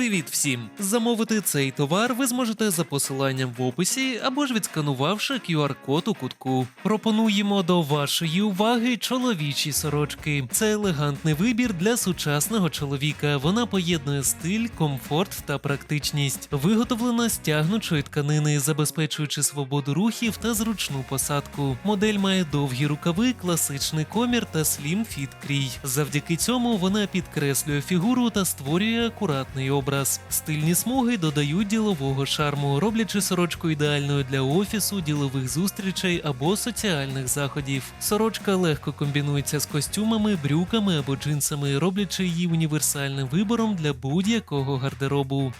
Привіт всім! Замовити цей товар ви зможете за посиланням в описі або ж відсканувавши QR-код у кутку. Пропонуємо до вашої уваги чоловічі сорочки. Це елегантний вибір для сучасного чоловіка. Вона поєднує стиль, комфорт та практичність. Виготовлена з тягнучої тканини, забезпечуючи свободу рухів та зручну посадку. Модель має довгі рукави, класичний комір та слім фіт крій. Завдяки цьому вона підкреслює фігуру та створює акуратний образ. Стильні смуги додають ділового шарму, роблячи сорочку ідеальною для офісу, ділових зустрічей або соціальних заходів. Сорочка легко комбінується з костюмами, брюками або джинсами, роблячи її універсальним вибором для будь-якого гардеробу.